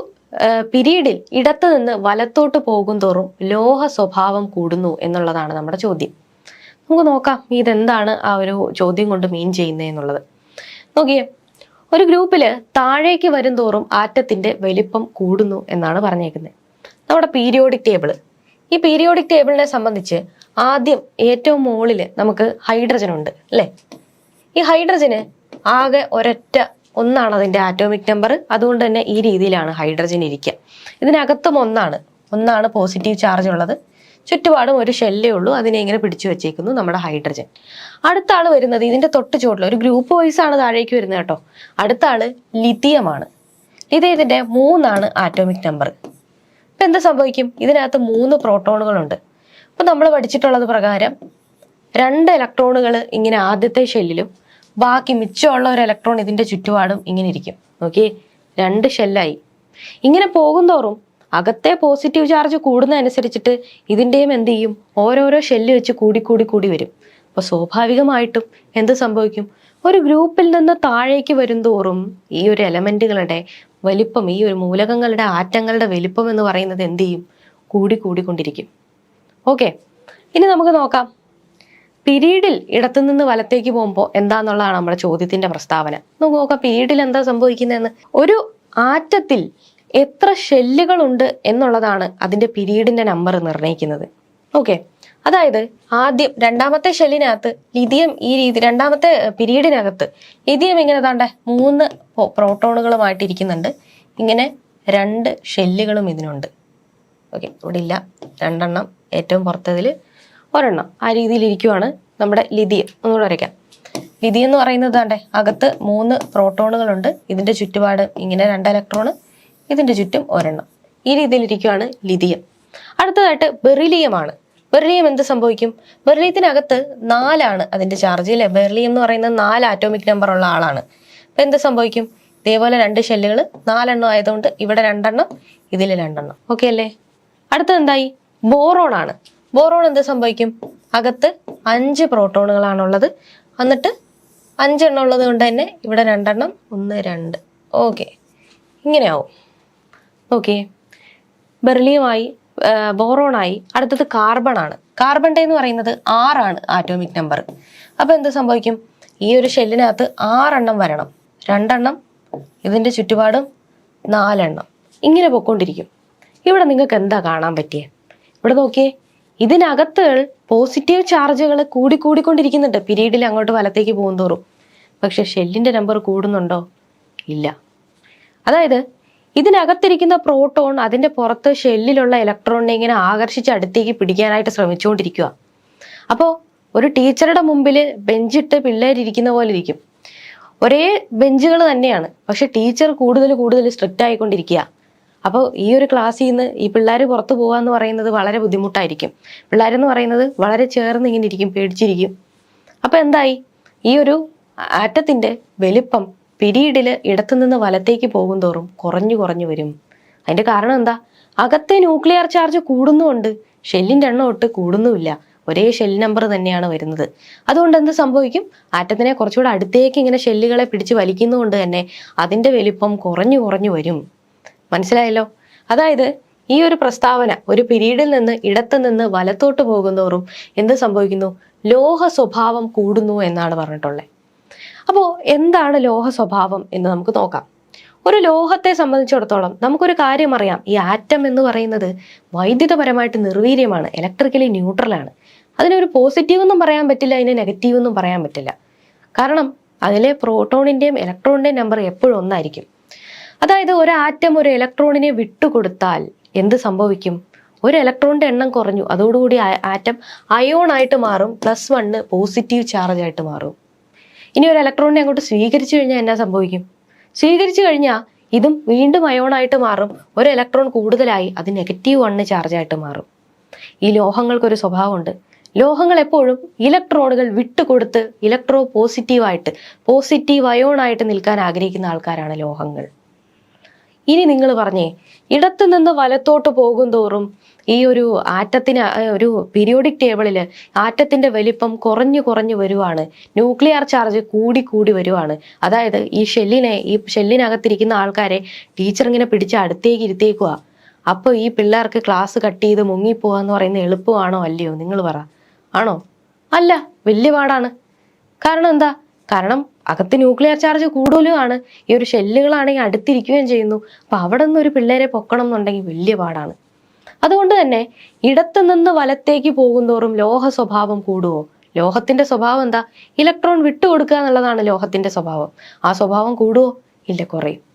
[SPEAKER 1] പിരീഡിൽ ഇടത്തു നിന്ന് വലത്തോട്ട് പോകുന്തോറും ലോഹ സ്വഭാവം കൂടുന്നു എന്നുള്ളതാണ് നമ്മുടെ ചോദ്യം. നമുക്ക് നോക്കാം ഇതെന്താണ് ആ ഒരു ചോദ്യം കൊണ്ട് മീൻ ചെയ്യുന്നത് എന്നുള്ളത്. നോക്കിയേ ഒരു ഗ്രൂപ്പിൽ താഴേക്ക് വരും തോറും ആറ്റത്തിന്റെ വലിപ്പം കൂടുന്നു എന്നാണ് പറഞ്ഞേക്കുന്നത്. നമ്മുടെ പീരിയോഡിക് ടേബിൾ ഈ പീരിയോഡിക് ടേബിളിനെ സംബന്ധിച്ച് ആദ്യം ഏറ്റവും മുകളിൽ നമുക്ക് ഹൈഡ്രജൻ ഉണ്ട് അല്ലേ? ഈ ഹൈഡ്രജന് ആകെ ഒരൊറ്റ ഒന്നാണ് അതിന്റെ ആറ്റോമിക് നമ്പർ അതുകൊണ്ട് തന്നെ ഈ രീതിയിലാണ് ഹൈഡ്രജൻ ഇരിക്കുക. ഇതിനകത്തും ഒന്നാണ്. ഒന്നാണ് പോസിറ്റീവ് ചാർജ് ഉള്ളത്. ചുറ്റുപാടും ഒരു ഷെല്ലേ ഉള്ളൂ. അതിനെ ഇങ്ങനെ പിടിച്ചു വെച്ചേക്കുന്നു നമ്മുടെ ഹൈഡ്രജൻ അടുത്ത ആൾ വരുന്നത് ഇതിന്റെ തൊട്ട് ചുവട്ടിൽ ഒരു ഗ്രൂപ്പ് വൈസ് ആണ് താഴേക്ക് വരുന്നത് കേട്ടോ. അടുത്ത ആൾ ലിഥിയമാണ് ലിഥിയത്തിന്റെ മൂന്നാണ് ആറ്റോമിക് നമ്പർ എന്ത് സംഭവിക്കും? ഇതിനകത്ത് മൂന്ന് പ്രോട്ടോണുകളുണ്ട്. അപ്പൊ നമ്മൾ പഠിച്ചിട്ടുള്ളത് പ്രകാരം രണ്ട് ഇലക്ട്രോണുകൾ ഇങ്ങനെ ആദ്യത്തെ ഷെല്ലിലും ബാക്കി മിച്ചമുള്ള ഒരു ഇലക്ട്രോൺ ഇതിന്റെ ചുറ്റുപാടും ഇങ്ങനെ ഇരിക്കും. നോക്കി രണ്ട് ഷെല്ലായി. ഇങ്ങനെ പോകുന്തോറും അകത്തെ പോസിറ്റീവ് ചാർജ് കൂടുന്നതനുസരിച്ചിട്ട് ഇതിന്റെയും എന്ത് ചെയ്യും? ഓരോരോ ഷെല്ല് വെച്ച് കൂടി കൂടി കൂടി വരും. അപ്പോൾ സ്വാഭാവികമായിട്ടും എന്ത് സംഭവിക്കും? ഒരു ഗ്രൂപ്പിൽ നിന്ന് താഴേക്ക് വരുന്തോറും ഈ ഒരു എലമെന്റുകളുടെ വലിപ്പം ഈ ഒരു മൂലകങ്ങളുടെ ആറ്റങ്ങളുടെ വലിപ്പം എന്ന് പറയുന്നത് എന്ത് ചെയ്യും? കൂടി കൂടിക്കൊണ്ടിരിക്കും. ഓക്കെ. ഇനി നമുക്ക് നോക്കാം. പിരീഡിൽ ഇടത്തുനിന്ന് വലത്തേക്ക് പോകുമ്പോൾ എന്താന്നുള്ളതാണ് നമ്മുടെ ചോദ്യത്തിന്റെ പ്രസ്താവന. നമുക്ക് നോക്കാം പിരീഡിൽ എന്താ സംഭവിക്കുന്നതെന്ന്. ഒരു ആറ്റത്തിൽ എത്ര ഷെല്ലുകളുണ്ട് എന്നുള്ളതാണ് അതിന്റെ പിരീഡിന്റെ നമ്പർ നിർണയിക്കുന്നത്. ഓക്കെ. അതായത് ആദ്യം രണ്ടാമത്തെ ഷെല്ലിനകത്ത് ലിഥിയം ഈ രീതി രണ്ടാമത്തെ പിരീഡിനകത്ത് ലിഥിയം ഇങ്ങനെ താണ്ടെ മൂന്ന് പ്രോട്ടോണുകളുമായിട്ടിരിക്കുന്നുണ്ട് ഇങ്ങനെ രണ്ട് ഷെല്ലുകളും ഇതിനുണ്ട്. ഓക്കെ ഇവിടെ ഇല്ല രണ്ടെണ്ണം ഏറ്റവും പുറത്തതിൽ ഒരെണ്ണം. ആ രീതിയിൽ ഇരിക്കുവാണ് നമ്മുടെ ലിഥിയം ഒന്നുകൂടെ വരയ്ക്കാം. ലിഥിയം എന്ന് പറയുന്നത് താണ്ടെ അകത്ത് മൂന്ന് പ്രോട്ടോണുകളുണ്ട് ഇതിന്റെ ചുറ്റുപാട് ഇങ്ങനെ രണ്ട് ഇലക്ട്രോണ് ഇതിന്റെ ചുറ്റും ഒരെണ്ണം. ഈ രീതിയിൽ ഇരിക്കുവാണ് ലിഥിയം അടുത്തതായിട്ട് ബെറിലിയമാണ് ബെറിലിയം എന്ത് സംഭവിക്കും? ബെർലിയത്തിനകത്ത് നാലാണ് അതിന്റെ ചാർജ് അല്ലെ ബെർലിയം എന്ന് പറയുന്നത് നാല് ആറ്റോമിക് നമ്പർ ഉള്ള ആളാണ്. അപ്പൊ എന്ത് സംഭവിക്കും? ഇതേപോലെ രണ്ട് ഷെല്ലുകൾ നാലെണ്ണം ആയതുകൊണ്ട് ഇവിടെ രണ്ടെണ്ണം ഇതിൽ രണ്ടെണ്ണം. ഓക്കെ അല്ലേ? അടുത്തത് എന്തായി? ബോറോൺ ആണ്. ബോറോൺ എന്ത് സംഭവിക്കും? അകത്ത് അഞ്ച് പ്രോട്ടോണുകളാണുള്ളത് എന്നിട്ട് അഞ്ചെണ്ണം ഉള്ളത് കൊണ്ട് തന്നെ ഇവിടെ രണ്ടെണ്ണം ഒന്ന് രണ്ട്. ഓക്കെ ഇങ്ങനെയാവും. ഓക്കെ ബെർലിയമായി ബോറോണായി. അടുത്തത് കാർബൺ ആണ് കാർബൺ ഡേ എന്ന് പറയുന്നത് ആറാണ് ആറ്റോമിക് നമ്പർ. അപ്പോൾ എന്ത് സംഭവിക്കും? ഈ ഒരു ഷെല്ലിനകത്ത് ആറെണ്ണം വരണം. രണ്ടെണ്ണം ഇതിന്റെ ചുറ്റുപാടും നാലെണ്ണം. ഇങ്ങനെ പൊക്കോണ്ടിരിക്കും. ഇവിടെ നിങ്ങൾക്ക് എന്താ കാണാൻ പറ്റിയേ? ഇവിടെ നോക്കിയേ. ഇതിനകത്ത് പോസിറ്റീവ് ചാർജുകൾ കൂടി കൂടിക്കൊണ്ടിരിക്കുന്നുണ്ട്. പിരീഡിൽ അങ്ങോട്ട് വലത്തേക്ക് പോകുന്നതോറും പക്ഷെ ഷെല്ലിന്റെ നമ്പർ കൂടുന്നുണ്ടോ? ഇല്ല. അതായത് ഇതിനകത്തിരിക്കുന്ന പ്രോട്ടോൺ അതിന്റെ പുറത്ത് ഷെല്ലിലുള്ള ഇലക്ട്രോണിനെ ഇങ്ങനെ ആകർഷിച്ച് അടുത്തേക്ക് പിടിക്കാനായിട്ട് ശ്രമിച്ചുകൊണ്ടിരിക്കുക അപ്പോൾ ഒരു ടീച്ചറുടെ മുമ്പിൽ ബെഞ്ചിട്ട് പിള്ളേരിയ്ക്കുന്ന പോലെ ഇരിക്കും ഒരേ ബെഞ്ചുകൾ തന്നെയാണ്. പക്ഷെ ടീച്ചർ കൂടുതൽ കൂടുതൽ സ്ട്രിക്റ്റ് ആയിക്കൊണ്ടിരിക്കുക അപ്പോൾ ഈ ഒരു ക്ലാസ്സിൽ നിന്ന് ഈ പിള്ളേർ പുറത്തു പോകുക എന്ന് പറയുന്നത് വളരെ ബുദ്ധിമുട്ടായിരിക്കും. പിള്ളേരെന്ന് പറയുന്നത് വളരെ ചേർന്ന് ഇങ്ങനെ ഇരിക്കും പേടിച്ചിരിക്കും. അപ്പോൾ എന്തായി? ഈ ഒരു ആറ്റത്തിന്റെ വലിപ്പം പിരീഡിൽ ഇടത്തുനിന്ന് വലത്തേക്ക് പോകും തോറും കുറഞ്ഞു കുറഞ്ഞു വരും. അതിന്റെ കാരണം എന്താ? അകത്തെ ന്യൂക്ലിയർ ചാർജ് കൂടുന്നുമുണ്ട്. ഷെല്ലിന്റെ എണ്ണം ഒട്ട് കൂടുന്നുമില്ല. ഒരേ ഷെൽ നമ്പർ തന്നെയാണ് വരുന്നത്. അതുകൊണ്ട് എന്ത് സംഭവിക്കും? ആറ്റത്തിനെ കുറച്ചുകൂടെ അടുത്തേക്ക് ഇങ്ങനെ ഷെല്ലുകളെ പിടിച്ച് വലിക്കുന്നതുകൊണ്ട് തന്നെ അതിന്റെ വലിപ്പം കുറഞ്ഞു കുറഞ്ഞു വരും. മനസ്സിലായല്ലോ? അതായത് ഈ ഒരു പ്രസ്താവന ഒരു പിരീഡിൽ നിന്ന് ഇടത്ത് നിന്ന് വലത്തോട്ട് പോകുന്തോറും എന്ത് സംഭവിക്കുന്നു? ലോഹ സ്വഭാവം കൂടുന്നു എന്നാണ് പറഞ്ഞിട്ടുള്ളത്. അപ്പോൾ എന്താണ് ലോഹ സ്വഭാവം എന്ന് നമുക്ക് നോക്കാം. ഒരു ലോഹത്തെ സംബന്ധിച്ചിടത്തോളം നമുക്കൊരു കാര്യം അറിയാം. ഈ ആറ്റം എന്ന് പറയുന്നത് വൈദ്യുതപരമായിട്ട് നിർവീര്യമാണ്. ഇലക്ട്രിക്കലി ന്യൂട്രലാണ് അതിനൊരു പോസിറ്റീവ് എന്നും പറയാൻ പറ്റില്ല അതിന് നെഗറ്റീവ് എന്നും പറയാൻ പറ്റില്ല. കാരണം അതിലെ പ്രോട്ടോണിന്റെയും ഇലക്ട്രോണിന്റെയും നമ്പർ എപ്പോഴും ഒന്നായിരിക്കും. അതായത് ഒരു ആറ്റം ഒരു ഇലക്ട്രോണിനെ വിട്ടുകൊടുത്താൽ എന്ത് സംഭവിക്കും? ഒരു ഇലക്ട്രോണിന്റെ എണ്ണം കുറഞ്ഞു. അതോടുകൂടി ആറ്റം അയോൺ ആയിട്ട് മാറും പ്ലസ് വണ്ണ് പോസിറ്റീവ് ചാർജ് ആയിട്ട് മാറും. ഇനി ഒരു ഇലക്ട്രോണിനെ അങ്ങോട്ട് സ്വീകരിച്ചു കഴിഞ്ഞാൽ എന്നാ സംഭവിക്കും? സ്വീകരിച്ചു കഴിഞ്ഞാൽ ഇതും വീണ്ടും അയോണായിട്ട് മാറും. ഒരു ഇലക്ട്രോൺ കൂടുതലായി അത് നെഗറ്റീവ് വണ്ണ് ചാർജായിട്ട് മാറും. ഈ ലോഹങ്ങൾക്കൊരു സ്വഭാവമുണ്ട്. ലോഹങ്ങൾ എപ്പോഴും ഇലക്ട്രോണുകൾ വിട്ടുകൊടുത്ത് ഇലക്ട്രോ പോസിറ്റീവായിട്ട് പോസിറ്റീവ് അയോണായിട്ട് നിൽക്കാൻ ആഗ്രഹിക്കുന്ന ആൾക്കാരാണ് ലോഹങ്ങൾ. ഇനി നിങ്ങൾ പറഞ്ഞേ ഇടത്തു നിന്ന് വലത്തോട്ട് പോകും തോറും ഈ ഒരു ആറ്റത്തിന് ഒരു പീരിയോഡിക് ടേബിളിൽ ആറ്റത്തിന്റെ വലിപ്പം കുറഞ്ഞു കുറഞ്ഞു വരുവാണ്. ന്യൂക്ലിയർ ചാർജ് കൂടി കൂടി വരുവാണ്. അതായത് ഈ ഷെല്ലിനെ ഈ ഷെല്ലിനകത്തിരിക്കുന്ന ആൾക്കാരെ ടീച്ചർ ഇങ്ങനെ പിടിച്ച് അടുത്തേക്ക് ഇരുത്തേക്കുക അപ്പോൾ ഈ പിള്ളേർക്ക് ക്ലാസ് കട്ട് ചെയ്ത് മുങ്ങിപ്പോവാന്ന് പറയുന്ന എളുപ്പമാണോ അല്ലയോ? നിങ്ങൾ പറ. ആണോ? അല്ല വലിയ പാടാണ്. കാരണം എന്താ? കാരണം അകത്ത് ന്യൂക്ലിയർ ചാർജ് കൂടുതലുമാണ്. ഈ ഒരു ഷെല്ലുകളാണെങ്കിൽ അടുത്തിരിക്കുകയും ചെയ്യുന്നു. അപ്പൊ അവിടെ നിന്ന് ഒരു പിള്ളേരെ പൊക്കണം എന്നുണ്ടെങ്കിൽ വലിയ പാടാണ്. അതുകൊണ്ട് തന്നെ ഇടത്ത് നിന്ന് വലത്തേക്ക് പോകുന്തോറും ലോഹ സ്വഭാവം കൂടുവോ? ലോഹത്തിന്റെ സ്വഭാവം എന്താ? ഇലക്ട്രോൺ വിട്ടുകൊടുക്കുക എന്നുള്ളതാണ് ലോഹത്തിന്റെ സ്വഭാവം. ആ സ്വഭാവം കൂടുവോ? ഇല്ല കുറയും.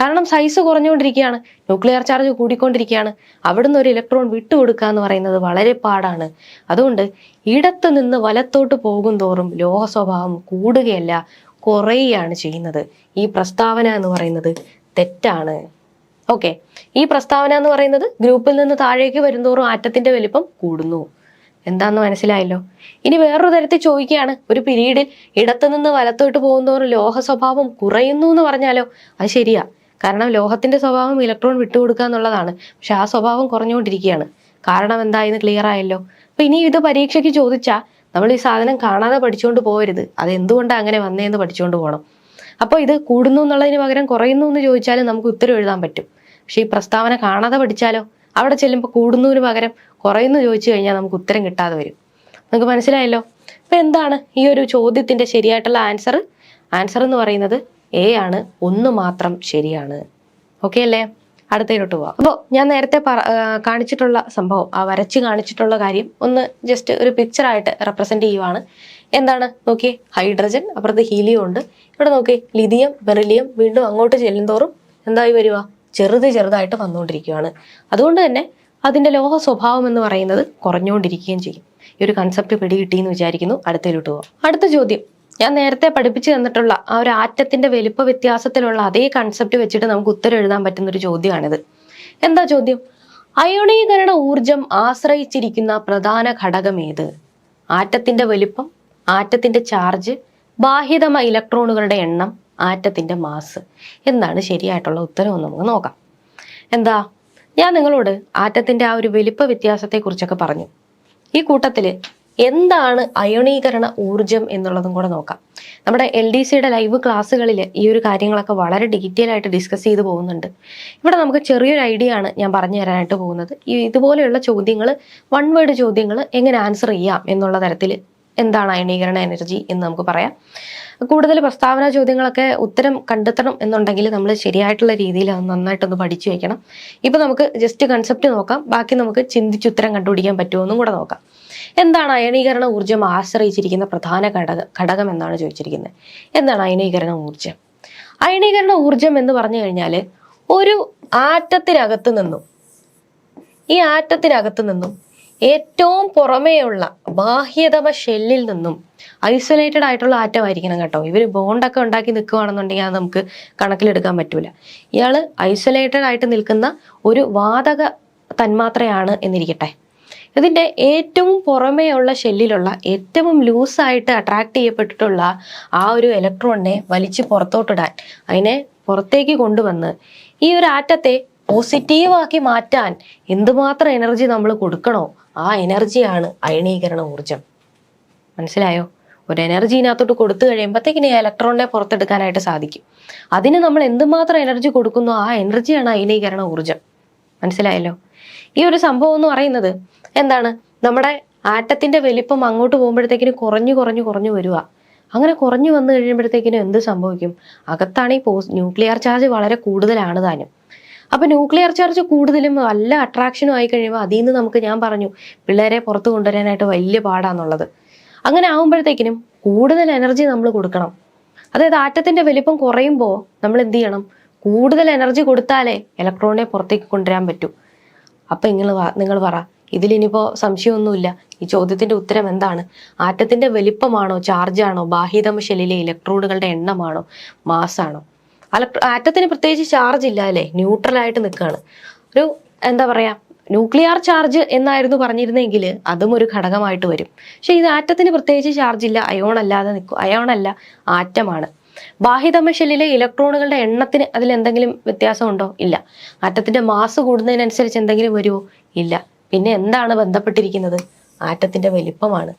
[SPEAKER 1] കാരണം സൈസ് കുറഞ്ഞുകൊണ്ടിരിക്കുകയാണ്. ന്യൂക്ലിയർ ചാർജ് കൂടിക്കൊണ്ടിരിക്കുകയാണ്. അവിടുന്ന് ഒരു ഇലക്ട്രോൺ വിട്ടുകൊടുക്കുക എന്ന് പറയുന്നത് വളരെ പാടാണ്. അതുകൊണ്ട് ഇടത്ത് നിന്ന് വലത്തോട്ട് പോകും തോറും ലോഹ സ്വഭാവം കൂടുകയല്ല കുറയുകയാണ് ചെയ്യുന്നത്. ഈ പ്രസ്താവന എന്ന് പറയുന്നത് തെറ്റാണ്. ഓക്കെ ഈ പ്രസ്താവന എന്ന് പറയുന്നത് ഗ്രൂപ്പിൽ നിന്ന് താഴേക്ക് വരുന്തോറും ആറ്റത്തിന്റെ വലിപ്പം കൂടുന്നു. എന്താന്ന് മനസ്സിലായല്ലോ? ഇനി വേറൊരു തരത്തിൽ ചോദിക്കുകയാണ്. ഒരു പിരീഡിൽ ഇടത്തുനിന്ന് വലത്തോട്ട് പോകുന്നതോറും ലോഹ സ്വഭാവം കുറയുന്നു എന്ന് പറഞ്ഞാലോ? അത് ശരിയാ. കാരണം ലോഹത്തിന്റെ സ്വഭാവം ഇലക്ട്രോൺ വിട്ടുകൊടുക്കുക എന്നുള്ളതാണ്. പക്ഷെ ആ സ്വഭാവം കുറഞ്ഞുകൊണ്ടിരിക്കുകയാണ്. കാരണം എന്തായെന്ന് ക്ലിയർ ആയല്ലോ? അപ്പൊ ഇനി ഇത് പരീക്ഷയ്ക്ക് ചോദിച്ചാൽ നമ്മൾ ഈ സാധനം കാണാതെ പഠിച്ചുകൊണ്ട് പോകരുത് അത് എന്തുകൊണ്ടാണ് അങ്ങനെ വന്നേന്ന് പഠിച്ചുകൊണ്ട് പോകണം അപ്പോൾ ഇത് കൂടുന്നു എന്നുള്ളതിന് പകരം കുറയുന്നു എന്ന് ചോദിച്ചാലും നമുക്ക് ഉത്തരം എഴുതാൻ പറ്റും. പക്ഷെ ഈ പ്രസ്താവന കാണാതെ പഠിച്ചാലോ? അവിടെ ചെല്ലുമ്പോൾ കൂടുന്നതിന് പകരം കുറയുന്നു ചോദിച്ചു കഴിഞ്ഞാൽ നമുക്ക് ഉത്തരം കിട്ടാതെ വരും. നമുക്ക് മനസ്സിലായല്ലോ? അപ്പൊ എന്താണ് ഈ ഒരു ചോദ്യത്തിന്റെ ശരിയായിട്ടുള്ള ആൻസർ ആൻസർ എന്ന് പറയുന്നത് എ ആണ് ഒന്ന് മാത്രം ശരിയാണ്. ഓക്കെ അല്ലേ? അടുത്തതിലോട്ട് പോവാം. അപ്പോൾ ഞാൻ നേരത്തെ കാണിച്ചിട്ടുള്ള സംഭവം ആ വരച്ച് കാണിച്ചിട്ടുള്ള കാര്യം ഒന്ന് ജസ്റ്റ് ഒരു പിക്ചറായിട്ട് റെപ്രസെന്റ് ചെയ്യുവാണ്. എന്താണ്? നോക്കിയേ ഹൈഡ്രജൻ അപ്പുറത്ത് ഹീലിയം ഉണ്ട്. ഇവിടെ നോക്കിയേ ലിഥിയം ബെറിലിയം വീണ്ടും അങ്ങോട്ട് ചെല്ലുന്തോറും എന്തായി വരിക ചെറുത് ചെറുതായിട്ട് വന്നുകൊണ്ടിരിക്കുകയാണ് അതുകൊണ്ട് തന്നെ അതിന്റെ ലോഹ സ്വഭാവം എന്ന് പറയുന്നത് കുറഞ്ഞുകൊണ്ടിരിക്കുകയും ചെയ്യും. ഈ ഒരു കൺസെപ്റ്റ് പിടികിട്ടിയെന്ന് വിചാരിക്കുന്നു. അടുത്തതിലോട്ട് പോവാം. അടുത്ത ചോദ്യം. ഞാൻ നേരത്തെ പഠിപ്പിച്ചു തന്നിട്ടുള്ള ആ ഒരു ആറ്റത്തിന്റെ വലിപ്പ വ്യത്യാസത്തിലുള്ള അതേ കൺസെപ്റ്റ് വെച്ചിട്ട് നമുക്ക് ഉത്തരം എഴുതാൻ പറ്റുന്ന ഒരു ചോദ്യമാണിത്. എന്താ ചോദ്യം? അയോണീകരണ ഊർജം ആശ്രയിച്ചിരിക്കുന്ന പ്രധാന ഘടകം ഏത്? ആറ്റത്തിന്റെ വലിപ്പം ആറ്റത്തിന്റെ ചാർജ് ബാഹ്യതമ ഇലക്ട്രോണുകളുടെ എണ്ണം ആറ്റത്തിന്റെ മാസ് എന്താണ് ശരിയായിട്ടുള്ള ഉത്തരം എന്ന് നമുക്ക് നോക്കാം. എന്താ? ഞാൻ നിങ്ങളോട് ആറ്റത്തിന്റെ ആ ഒരു വലിപ്പ വ്യത്യാസത്തെക്കുറിച്ചൊക്കെ പറഞ്ഞു. ഈ കൂട്ടത്തിൽ എന്താണ് അയണീകരണ ഊർജം എന്നുള്ളതും കൂടെ നോക്കാം. നമ്മുടെ എൽ ഡി സിയുടെ ലൈവ് ക്ലാസ്സുകളിൽ ഈ ഒരു കാര്യങ്ങളൊക്കെ വളരെ ഡീറ്റെയിൽ ആയിട്ട് ഡിസ്കസ് ചെയ്ത് പോകുന്നുണ്ട്. ഇവിടെ നമുക്ക് ചെറിയൊരു ഐഡിയ ആണ് ഞാൻ പറഞ്ഞു തരാനായിട്ട് പോകുന്നത്. ഈ ഇതുപോലെയുള്ള ചോദ്യങ്ങൾ വൺ വേർഡ് ചോദ്യങ്ങൾ എങ്ങനെ ആൻസർ ചെയ്യാം എന്നുള്ള തരത്തിൽ എന്താണ് അയണീകരണ എനർജി എന്ന് നമുക്ക് പറയാം. കൂടുതൽ പ്രസ്താവന ചോദ്യങ്ങളൊക്കെ ഉത്തരം കണ്ടെത്തണം എന്നുണ്ടെങ്കിൽ നമ്മൾ ശരിയായിട്ടുള്ള രീതിയിൽ അത് നന്നായിട്ടൊന്ന് പഠിച്ചു വെക്കണം. ഇപ്പം നമുക്ക് ജസ്റ്റ് കൺസെപ്റ്റ് നോക്കാം. ബാക്കി നമുക്ക് ചിന്തിച്ച് ഉത്തരം കണ്ടുപിടിക്കാൻ പറ്റുമോ എന്നും കൂടെ നോക്കാം. എന്താണ് അയണീകരണ ഊർജം ആശ്രയിച്ചിരിക്കുന്ന പ്രധാന ഘടക ഘടകം എന്നാണ് ചോദിച്ചിരിക്കുന്നത്. എന്താണ് അയണീകരണ ഊർജം? അയണീകരണ ഊർജം എന്ന് പറഞ്ഞു കഴിഞ്ഞാൽ ഒരു ആറ്റത്തിനകത്ത് നിന്നും ഈ ആറ്റത്തിനകത്ത് നിന്നും ഏറ്റവും പുറമേയുള്ള ബാഹ്യതമ ഷെല്ലിൽ നിന്നും ഐസൊലേറ്റഡ് ആയിട്ടുള്ള ആറ്റം ആയിരിക്കണം കേട്ടോ ഇവർ ബോണ്ടൊക്കെ ഉണ്ടാക്കി നിൽക്കുകയാണെന്നുണ്ടെങ്കിൽ അത് നമുക്ക് കണക്കിലെടുക്കാൻ പറ്റൂല. ഇയാൾ ഐസൊലേറ്റഡ് ആയിട്ട് നിൽക്കുന്ന ഒരു വാതക തന്മാത്രയാണ് എന്നിരിക്കട്ടെ. ഇതിന്റെ ഏറ്റവും പുറമേയുള്ള ഷെല്ലിലുള്ള ഏറ്റവും ലൂസായിട്ട് അട്രാക്ട് ചെയ്യപ്പെട്ടിട്ടുള്ള ആ ഒരു ഇലക്ട്രോണിനെ വലിച്ച് പുറത്തോട്ടിടാൻ അതിനെ പുറത്തേക്ക് കൊണ്ടുവന്ന് ഈ ഒരു ആറ്റത്തെ പോസിറ്റീവാക്കി മാറ്റാൻ എന്തുമാത്രം എനർജി നമ്മൾ കൊടുക്കണോ ആ എനർജിയാണ് അയണീകരണ ഊർജം മനസ്സിലായോ? ഒരു എനർജി ഇതിനകത്തോട്ട് കൊടുത്തു കഴിയുമ്പോഴത്തേക്കിന് ഇലക്ട്രോണിനെ പുറത്തെടുക്കാനായിട്ട് സാധിക്കും. അതിന് നമ്മൾ എന്തുമാത്രം എനർജി കൊടുക്കുന്നു ആ എനർജിയാണ് അയനീകരണ ഊർജം മനസ്സിലായല്ലോ? ഈ ഒരു സംഭവം എന്ന് പറയുന്നത് എന്താണ്? നമ്മുടെ ആറ്റത്തിന്റെ വലിപ്പം അങ്ങോട്ട് പോകുമ്പോഴത്തേക്കിന് കുറഞ്ഞു കുറഞ്ഞു കുറഞ്ഞു വരിക അങ്ങനെ കുറഞ്ഞു വന്നു കഴിയുമ്പോഴത്തേക്കിനും എന്ത് സംഭവിക്കും? അകത്താണ് ഈ പോസ് ന്യൂക്ലിയർ ചാർജ് വളരെ കൂടുതലാണ് താനും. അപ്പൊ ന്യൂക്ലിയർ ചാർജ് കൂടുതലും നല്ല അട്രാക്ഷനും ആയി കഴിയുമ്പോൾ അതിൽ നിന്ന് നമുക്ക് ഞാൻ പറഞ്ഞു പിള്ളേരെ പുറത്ത് കൊണ്ടുവരാനായിട്ട് വലിയ പാടാന്നുള്ളത്. അങ്ങനെ ആകുമ്പോഴത്തേക്കിനും കൂടുതൽ എനർജി നമ്മൾ കൊടുക്കണം. അതായത് ആറ്റത്തിന്റെ വലിപ്പം കുറയുമ്പോൾ നമ്മൾ എന്ത് ചെയ്യണം? കൂടുതൽ എനർജി കൊടുത്താലേ ഇലക്ട്രോണിനെ പുറത്തേക്ക് കൊണ്ടുവരാൻ പറ്റൂ. അപ്പൊ നിങ്ങൾ നിങ്ങൾ പറ. ഇതിലിനിപ്പോ സംശയമൊന്നുമില്ല. ഈ ചോദ്യത്തിന്റെ ഉത്തരം എന്താണ്? ആറ്റത്തിന്റെ വലിപ്പമാണോ ചാർജാണോ ബാഹിതമ ശലിലെ ഇലക്ട്രോണുകളുടെ എണ്ണമാണോ മാസാണോ ആറ്റത്തിന് പ്രത്യേകിച്ച് ചാർജ് ഇല്ല അല്ലേ? ന്യൂട്രൽ ആയിട്ട് നിൽക്കുകയാണ് ഒരു എന്താ പറയാ ന്യൂക്ലിയർ ചാർജ് എന്നായിരുന്നു പറഞ്ഞിരുന്നെങ്കിൽ അതും ഒരു ഘടകമായിട്ട് വരും. പക്ഷെ ഇത് ആറ്റത്തിന് പ്രത്യേകിച്ച് ചാർജ് ഇല്ല അയോൺ അല്ലാതെ നിൽക്കും അയോൺ അല്ല ആറ്റമാണ്. ബാഹ്യതമ ഷെല്ലിലെ ഇലക്ട്രോണുകളുടെ എണ്ണത്തിന് അതിൽ എന്തെങ്കിലും വ്യത്യാസമുണ്ടോ? ഇല്ല. ആറ്റത്തിന്റെ മാസ് കൂടുന്നതിനനുസരിച്ച് എന്തെങ്കിലും വരുമോ ഇല്ല. പിന്നെ എന്താണ് ബന്ധപ്പെട്ടിരിക്കുന്നത്? ആറ്റത്തിന്റെ വലിപ്പമാണ്.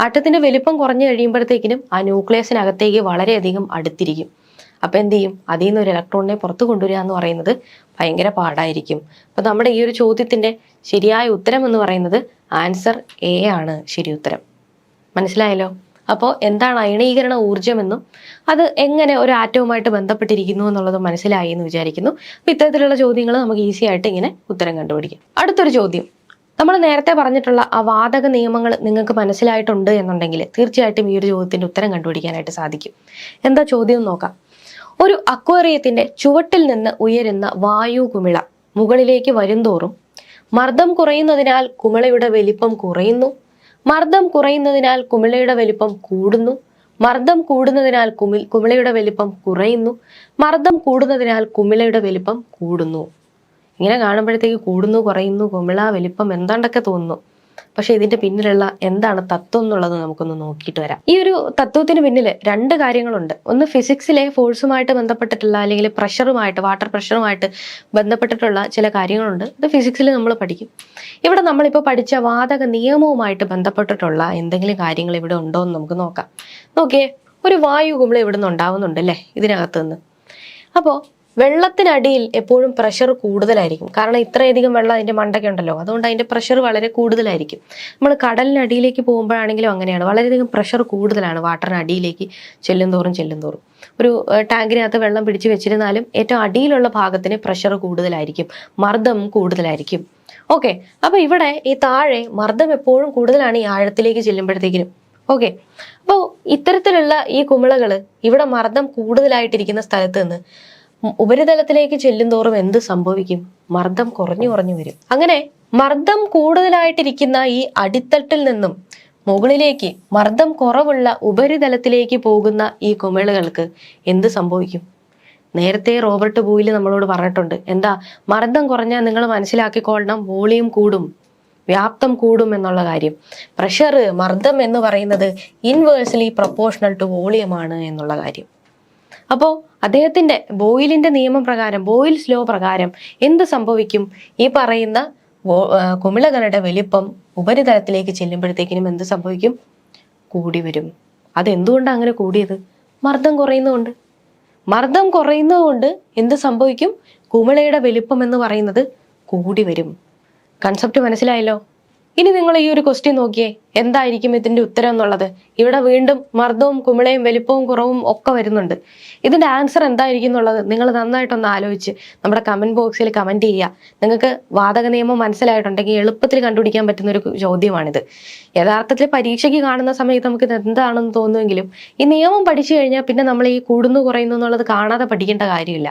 [SPEAKER 1] ആറ്റത്തിന്റെ വലിപ്പം കുറഞ്ഞു കഴിയുമ്പോഴത്തേക്കിനും ആ ന്യൂക്ലിയസിനകത്തേക്ക് വളരെയധികം അടുത്തിരിക്കും. അപ്പൊ എന്ത് ചെയ്യും? അതിൽ നിന്ന് ഒരു ഇലക്ട്രോണിനെ പുറത്തു കൊണ്ടുവരിക എന്ന് പറയുന്നത് ഭയങ്കര പാടായിരിക്കും. അപ്പൊ നമ്മുടെ ഈ ഒരു ചോദ്യത്തിന്റെ ശരിയായ ഉത്തരം എന്ന് പറയുന്നത് ആൻസർ എ ആണ്. ശരി ഉത്തരം. മനസ്സിലായല്ലോ? അപ്പോൾ എന്താണ് അയണീകരണ ഊർജമെന്നും അത് എങ്ങനെ ഒരു ആറ്റവുമായിട്ട് ബന്ധപ്പെട്ടിരിക്കുന്നു എന്നുള്ളത് മനസ്സിലായി എന്ന് വിചാരിക്കുന്നു. അപ്പോൾ ഇത്തരത്തിലുള്ള ചോദ്യങ്ങൾ നമുക്ക് ഈസി ആയിട്ട് ഇങ്ങനെ ഉത്തരം കണ്ടുപിടിക്കാം. അടുത്തൊരു ചോദ്യം. നമ്മൾ നേരത്തെ പറഞ്ഞിട്ടുള്ള ആ വാതക നിയമങ്ങൾ നിങ്ങൾക്ക് മനസ്സിലായിട്ടുണ്ട് എന്നുണ്ടെങ്കിൽ തീർച്ചയായിട്ടും ഈ ഒരു ചോദ്യത്തിന്റെ ഉത്തരം കണ്ടുപിടിക്കാനായിട്ട് സാധിക്കും. എന്താ ചോദ്യം നോക്കാം. ഒരു അക്വേറിയത്തിന്റെ ചുവട്ടിൽ നിന്ന് ഉയരുന്ന വായു കുമിള മുകളിലേക്ക് വരുംതോറും മർദ്ദം കുറയുന്നതിനാൽ കുമിളയുടെ വലിപ്പം കുറയുന്നു. മർദ്ദം കുറയുന്നതിനാൽ കുമിളയുടെ വലിപ്പം കൂടുന്നു. മർദ്ദം കൂടുന്നതിനാൽ കുമി കുമിളയുടെ വലിപ്പം കുറയുന്നു. മർദ്ദം കൂടുന്നതിനാൽ കുമിളയുടെ വലിപ്പം കൂടുന്നു. ഇങ്ങനെ കാണുമ്പോഴത്തേക്ക് കൂടുന്നു കുറയുന്നു കുമിള വലിപ്പം എന്താണ്ടൊക്കെ തോന്നുന്നു. പക്ഷെ ഇതിന്റെ പിന്നിലുള്ള എന്താണ് തത്വം എന്നുള്ളത് നമുക്കൊന്ന് നോക്കിയിട്ട് വരാം. ഈ ഒരു തത്വത്തിന് പിന്നിൽ രണ്ട് കാര്യങ്ങളുണ്ട്. ഒന്ന് ഫിസിക്സിലെ ഫോഴ്സുമായിട്ട് ബന്ധപ്പെട്ടിട്ടുള്ള അല്ലെങ്കിൽ പ്രഷറുമായിട്ട് വാട്ടർ പ്രഷറുമായിട്ട് ബന്ധപ്പെട്ടിട്ടുള്ള ചില കാര്യങ്ങളുണ്ട്. അത് ഫിസിക്സിൽ നമ്മൾ പഠിക്കും. ഇവിടെ നമ്മളിപ്പോൾ പഠിച്ച വാതക നിയമവുമായിട്ട് ബന്ധപ്പെട്ടിട്ടുള്ള എന്തെങ്കിലും കാര്യങ്ങൾ ഇവിടെ ഉണ്ടോ എന്ന് നമുക്ക് നോക്കാം. നോക്കിയേ ഒരു വായു കുമിള ഇവിടെ നിന്ന് ഉണ്ടാവുന്നുണ്ട് അല്ലേ ഇതിനകത്ത് നിന്ന് അപ്പോൾ വെള്ളത്തിനടിയിൽ എപ്പോഴും പ്രഷർ കൂടുതലായിരിക്കും. കാരണം ഇത്രയധികം വെള്ളം അതിന്റെ മണ്ടയ്ക്ക് ഉണ്ടല്ലോ. അതുകൊണ്ട് അതിന്റെ പ്രഷർ വളരെ കൂടുതലായിരിക്കും. നമ്മൾ കടലിനടിയിലേക്ക് പോകുമ്പോഴാണെങ്കിലും അങ്ങനെയാണ്. വളരെയധികം പ്രഷർ കൂടുതലാണ് വാട്ടറിനടിയിലേക്ക് ചെല്ലും തോറും ചെല്ലും തോറും ഒരു ടാങ്കിനകത്ത് വെള്ളം പിടിച്ചു വെച്ചിരുന്നാലും ഏറ്റവും അടിയിലുള്ള ഭാഗത്തിന് പ്രഷർ കൂടുതലായിരിക്കും. മർദ്ദം കൂടുതലായിരിക്കും. ഓക്കെ അപ്പോൾ ഇവിടെ ഈ താഴെ മർദ്ദം എപ്പോഴും കൂടുതലാണ് ഈ ആഴത്തിലേക്ക് ചെല്ലുമ്പോഴത്തേക്കിനും. ഓക്കെ അപ്പോൾ ഇത്തരത്തിലുള്ള ഈ കുമിളകൾ ഇവിടെ മർദ്ദം കൂടുതലായിട്ടിരിക്കുന്ന സ്ഥലത്ത് നിന്ന് ഉപരിതലത്തിലേക്ക് ചെല്ലും തോറും എന്ത് സംഭവിക്കും? മർദ്ദം കുറഞ്ഞു കുറഞ്ഞു വരും. അങ്ങനെ മർദ്ദം കൂടുതലായിട്ടിരിക്കുന്ന ഈ അടിത്തട്ടിൽ നിന്നും മുകളിലേക്ക് മർദ്ദം കുറവുള്ള ഉപരിതലത്തിലേക്ക് പോകുന്ന ഈ കുമിളുകൾക്ക് എന്ത് സംഭവിക്കും? നേരത്തെ റോബർട്ട് ബൂയിൽ നമ്മളോട് പറഞ്ഞിട്ടുണ്ട്. എന്താ? മർദ്ദം കുറഞ്ഞാൽ നിങ്ങൾ മനസ്സിലാക്കിക്കൊള്ളണം വോളിയം കൂടും വ്യാപ്തം കൂടും എന്നുള്ള കാര്യം. പ്രഷർ മർദ്ദം എന്ന് പറയുന്നത് ഇൻവേഴ്സലി പ്രൊപ്പോർഷണൽ ടു വോളിയമാണ് എന്നുള്ള കാര്യം. അപ്പോൾ അദ്ദേഹത്തിന്റെ ബോയിലിന്റെ നിയമപ്രകാരം ബോയിൽസ് ലോ പ്രകാരം എന്ത് സംഭവിക്കും? ഈ പറയുന്ന കുമിളകളുടെ വലിപ്പം ഉപരിതലത്തിലേക്ക് ചെല്ലുമ്പോഴത്തേക്കിനും എന്ത് സംഭവിക്കും? കൂടി വരും. അതെന്തുകൊണ്ടാണ് അങ്ങനെ കൂടിയത്? മർദ്ദം കുറയുന്നതുകൊണ്ട്. മർദ്ദം കുറയുന്നതുകൊണ്ട് എന്ത് സംഭവിക്കും? കുമിളയുടെ വലിപ്പം എന്ന് പറയുന്നത് കൂടി വരും. കൺസെപ്റ്റ് മനസ്സിലായല്ലോ? ഇനി നിങ്ങൾ ഈ ഒരു ക്വസ്റ്റ്യൻ നോക്കിയേ എന്തായിരിക്കും ഇതിന്റെ ഉത്തരം എന്നുള്ളത്? ഇവിടെ വീണ്ടും മർദ്ദവും കുമിളയും വലിപ്പവും കുറവും ഒക്കെ വരുന്നുണ്ട്. ഇതിന്റെ ആൻസർ എന്തായിരിക്കും എന്നുള്ളത് നിങ്ങൾ നന്നായിട്ടൊന്ന് ആലോചിച്ച് നമ്മുടെ കമന്റ് ബോക്സിൽ കമന്റ് ചെയ്യുക. നിങ്ങൾക്ക് വാതക നിയമം മനസ്സിലായിട്ടുണ്ടെങ്കിൽ എളുപ്പത്തിൽ കണ്ടുപിടിക്കാൻ പറ്റുന്ന ഒരു ചോദ്യമാണിത്. യഥാർത്ഥത്തിൽ പരീക്ഷയ്ക്ക് കാണുന്ന സമയത്ത് നമുക്ക് ഇത് എന്താണെന്ന് തോന്നുമെങ്കിലും ഈ നിയമം പഠിച്ചു കഴിഞ്ഞാൽ പിന്നെ നമ്മൾ ഈ കൂടുന്നു കുറയുന്നു എന്നുള്ളത് കാണാതെ പഠിക്കേണ്ട കാര്യമില്ല.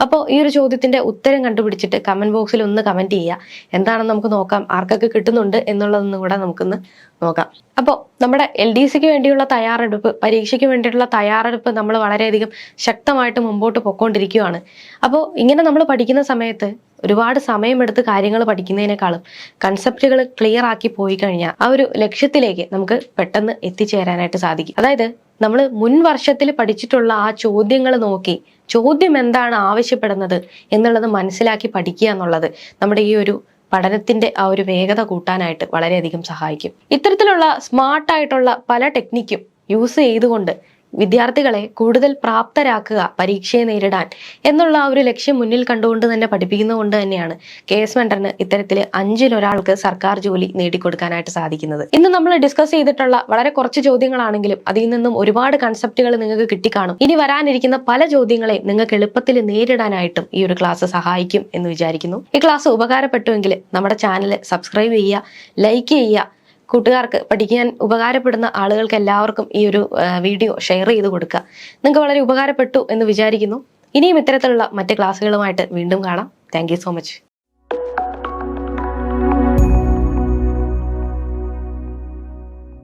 [SPEAKER 1] അപ്പോൾ ഈ ഒരു ചോദ്യത്തിന്റെ ഉത്തരം കണ്ടുപിടിച്ചിട്ട് കമന്റ് ബോക്സിൽ ഒന്ന് കമന്റ് ചെയ്യുക. എന്താണെന്ന് നമുക്ക് നോക്കാം. ആർക്കൊക്കെ കിട്ടുന്നുണ്ട് എന്നുള്ളതൊന്നും കൂടെ നമുക്കൊന്ന് നോക്കാം. അപ്പോൾ നമ്മുടെ എൽ ഡി സിക്ക് വേണ്ടിയുള്ള തയ്യാറെടുപ്പ് പരീക്ഷയ്ക്ക് വേണ്ടിയിട്ടുള്ള തയ്യാറെടുപ്പ് നമ്മൾ വളരെയധികം ശക്തമായിട്ട് മുമ്പോട്ട് പൊക്കോണ്ടിരിക്കുകയാണ് അപ്പോൾ ഇങ്ങനെ നമ്മൾ പഠിക്കുന്ന സമയത്ത് ഒരുപാട് സമയമെടുത്ത് കാര്യങ്ങൾ പഠിക്കുന്നതിനേക്കാളും കൺസെപ്റ്റുകൾ ക്ലിയർ ആക്കി പോയി കഴിഞ്ഞാൽ ആ ഒരു ലക്ഷ്യത്തിലേക്ക് നമുക്ക് പെട്ടെന്ന് എത്തിച്ചേരാനായിട്ട് സാധിക്കും. അതായത് നമ്മൾ മുൻ വർഷത്തിൽ പഠിച്ചിട്ടുള്ള ആ ചോദ്യങ്ങൾ നോക്കി ചോദ്യം എന്താണ് ആവശ്യപ്പെടുന്നത് എന്നുള്ളത് മനസ്സിലാക്കി പഠിക്കുക എന്നുള്ളത് നമ്മുടെ ഈ ഒരു പഠനത്തിന്റെ ആ ഒരു വേഗത കൂട്ടാനായിട്ട് വളരെയധികം സഹായിക്കും. ഇത്തരത്തിലുള്ള സ്മാർട്ടായിട്ടുള്ള പല ടെക്നിക്കും യൂസ് ചെയ്തുകൊണ്ട് വിദ്യാർത്ഥികളെ കൂടുതൽ പ്രാപ്തരാക്കുക പരീക്ഷയെ നേരിടാൻ എന്നുള്ള ആ ഒരു ലക്ഷ്യം മുന്നിൽ കണ്ടുകൊണ്ട് തന്നെ പഠിപ്പിക്കുന്നതുകൊണ്ട് തന്നെയാണ് കെ എസ് മെൻഡറിന് ഇത്തരത്തിൽ അഞ്ചിലൊരാൾക്ക് സർക്കാർ ജോലി നേടിക്കൊടുക്കാനായിട്ട് സാധിക്കുന്നത്. ഇന്ന് നമ്മൾ ഡിസ്കസ് ചെയ്തിട്ടുള്ള വളരെ കുറച്ച് ചോദ്യങ്ങളാണെങ്കിലും അതിൽ നിന്നും ഒരുപാട് കൺസെപ്റ്റുകൾ നിങ്ങൾക്ക് കിട്ടിക്കാണും. ഇനി വരാനിരിക്കുന്ന പല ചോദ്യങ്ങളെ നിങ്ങൾക്ക് എളുപ്പത്തിൽ നേരിടാനായിട്ടും ഈ ഒരു ക്ലാസ് സഹായിക്കും എന്ന് വിചാരിക്കുന്നു. ഈ ക്ലാസ് ഉപകാരപ്പെട്ടുവെങ്കിൽ നമ്മുടെ ചാനൽ സബ്സ്ക്രൈബ് ചെയ്യുക ലൈക്ക് ചെയ്യുക കൂട്ടുകാർക്ക് പഠിക്കാൻ ഉപകാരപ്പെടുന്ന ആളുകൾക്ക് എല്ലാവർക്കും ഈ ഒരു വീഡിയോ ഷെയർ ചെയ്ത് കൊടുക്കുക. നിങ്ങൾക്ക് വളരെ ഉപകാരപ്പെട്ടു എന്ന് വിചാരിക്കുന്നു. ഇനിയും ഇത്തരത്തിലുള്ള മറ്റ് ക്ലാസ്സുകളുമായിട്ട് വീണ്ടും കാണാം. Thank so much